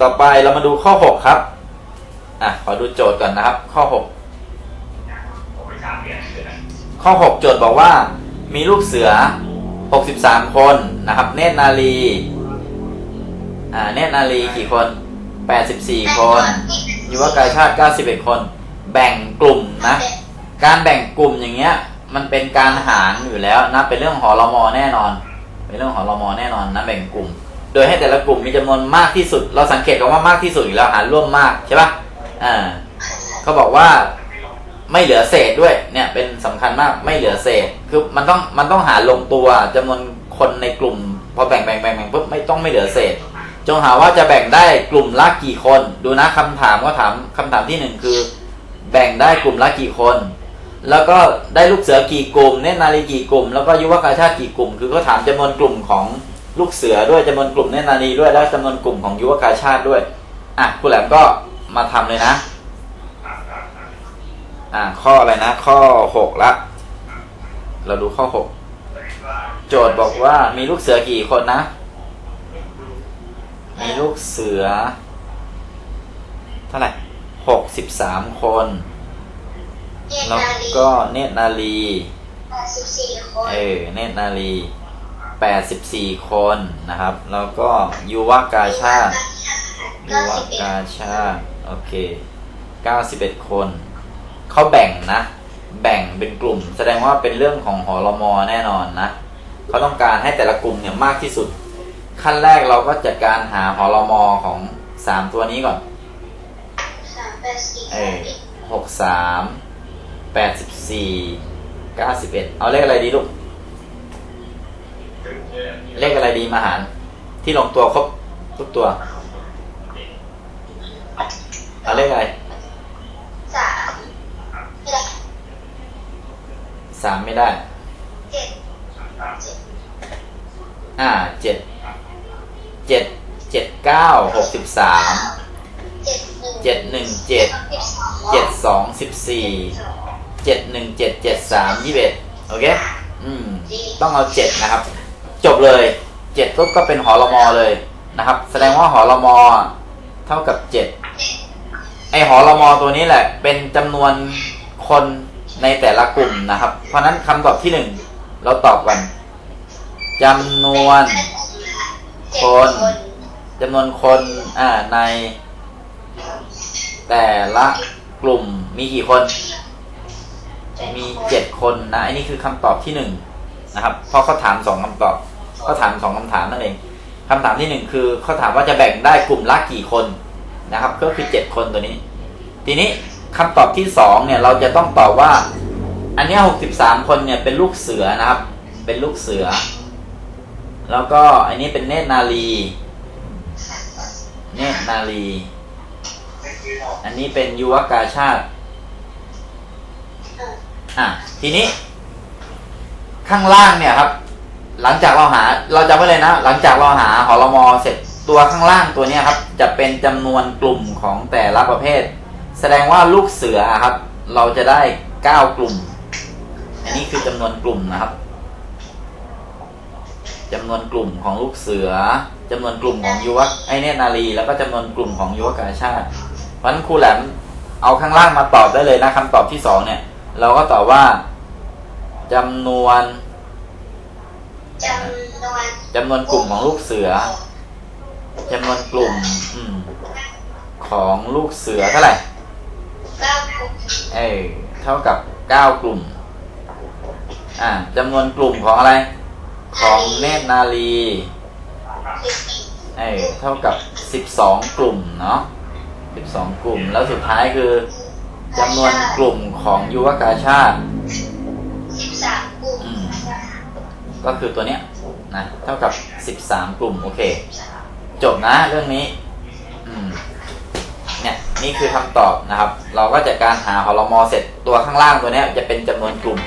ต่อไปเรามาดูข้อ 6 ครับ อะ ขอดูโจทย์ก่อนนะครับ ข้อ 6 ข้อ 6 โจทย์บอกว่า มีลูกเสือ 63 คนนะครับ เนตรนาลี อ่า เนตรนาลีกี่คน 84 คนยุวกาชาติ 91 คน แบ่งกลุ่มนะ การแบ่งกลุ่มอย่างเงี้ย มันเป็นการหารอยู่แล้วนะ เป็นเรื่องหอรมอแน่นอน เป็นเรื่องหอรมอแน่นอนนะ แบ่งกลุ่ม โดยให้แต่ละกลุ่มมีจำนวนมากที่สุด เราสังเกตกันว่ามากที่สุดอยู่แล้วหารร่วมมากใช่ปะอ่าเขาบอกว่าไม่เหลือเศษด้วยเนี่ยเป็นสำคัญมากไม่เหลือเศษ คือมันต้องมันต้องหารลงตัวจำนวนคนในกลุ่ม พอแบ่งแบ่งแบ่งแบ่งปุ๊บไม่ต้องไม่เหลือเศษ จงหาว่าจะแบ่งได้กลุ่มละกี่คน ดูนะคำถามก็ถามคำถามที่หนึ่งคือ แบ่งได้กลุ่มละกี่คน แล้วก็ได้ลูกเสือกี่กลุ่มเนตรนารีกี่กลุ่ม แล้วก็ยุวกาชาติกี่กลุ่ม คือเขาถามจำนวนกลุ่มของ ลูกเสือด้วยจำนวนกลุ่มเนนานีด้วยแล้วจำนวนกลุ่มของยุวกาชาติด้วย อะคุณแหลมก็มาทำเลยนะ อะข้ออะไรนะ ข้อหกละ เราดูข้อหกโจทย์บอกว่ามีลูกเสือกี่คนนะ มีลูกเสือ เท่าไหร่หกสิบสามคน แล้วก็เนตนาลีเออเนตนาลี 84 คนนะครับ แล้วก็ยูวากาชาติยูวากาชาติโอเค 91 คน เขาแบ่งนะ แบ่งเป็นกลุ่ม แสดงว่าเป็นเรื่องของหอรมอแน่นอนนะ เขาต้องการให้แต่ละกลุ่มเนี่ยมากที่สุด ขั้นแรกเราก็จัดการหาหอรมอของสามตัวนี้ก่อนเออหกสามแปดสิบสี่เก้าสิบเอ็ดเอาเลขอะไรดีลูก เลขอะไรดีมาหาร ที่ลงตัวครบทุกตัวเอาเลขอะไรสามไม่ได้สามไม่ได้เจ็ดเจ็ดอ่าเจ็ดเจ็ดเจ็ดเก้าหกสิบสามเจ็ดหนึ่งเจ็ดหนึ่งเจ็ดเจ็ดสองสิบสี่เจ็ดหนึ่งเจ็ดเจ็ดสามยี่สิบเอ็ดโอเค อืม ต้องเอาเจ็ดนะครับ จบเลยเจ็ดปุ๊บก็เป็นหอรมอเลยนะครับ แสดงว่าหอรมอเท่ากับเจ็ดไอหอรมอตัวนี้แหละ เป็นจำนวนคนในแต่ละกลุ่มนะครับ เพราะฉะนั้นคำตอบที่หนึ่งเราตอบกันจำนวนคนจำนวนคนอ่าในแต่ละกลุ่มมีกี่คน มีเจ็ดคนนะอันนี้คือคำตอบที่หนึ่งนะครับ เพราะเขาถามสองคำตอบ ขาถามสองคำถามนั่นเองคำถามที่หนึ่งคือเขาถามว่าจะแบ่งได้กลุ่มละกี่คนนะครับ ก็คือเจ็ดคนตัวนี้ ทีนี้คำตอบที่สองเนี่ยเราจะต้องตอบว่า อันนี้หกสิบสามคนเนี่ยเป็นลูกเสือนะครับ เป็นลูกเสือ แล้วก็อันนี้เป็นเนตรนารีเนตรนารีอันนี้เป็นยุวกาชาติอะทีนี้ ข้างล่างเนี่ยครับ หลังจากเราหาเราจำไว้เลยนะ หลังจากเราหาหอรมอเสร็จตัวข้างล่างตัวนี้ครับ จะเป็นจำนวนกลุ่มของแต่ละประเภท แสดงว่าลูกเสือครับ เราจะได้เก้ากลุ่ม อันนี้คือจำนวนกลุ่มนะครับจำนวนกลุ่มของลูกเสือจำนวนกลุ่มของยุวไอเนตนารีแล้วก็จำนวนกลุ่มของยุวกาชาติเพราะฉะนั้นครูแหลมเอาข้างล่างมาตอบได้เลยนะคำตอบที่สองเนี่ย เราก็ตอบว่าจำนวน จำนวนจำนวนกลุ่มของลูกเสือจำนวนกลุ่มอมของลูกเสือเท่าไหร่เก้ากลุ่มเออเท่ากับเก้ากลุ่ม อ่าจำนวนกลุ่มของอะไร ของเนตรนารีสิบสี่เออเท่ากับสิบสองกลุ่มเนาะสิบสองกลุ่ม แล้วสุดท้ายคือจำนวนกลุ่มของยุวกาชาติ ก็คือตัวเนี้ยนะเท่ากับสิบสามกลุ่ม โอเค จบนะเรื่องนี้อืมเนี่ยนี่คือคำตอบนะครับ เราก็จะการหาหอลมอเสร็จตัวข้างล่างตัวเนี้ยจะเป็นจำนวนกลุ่ม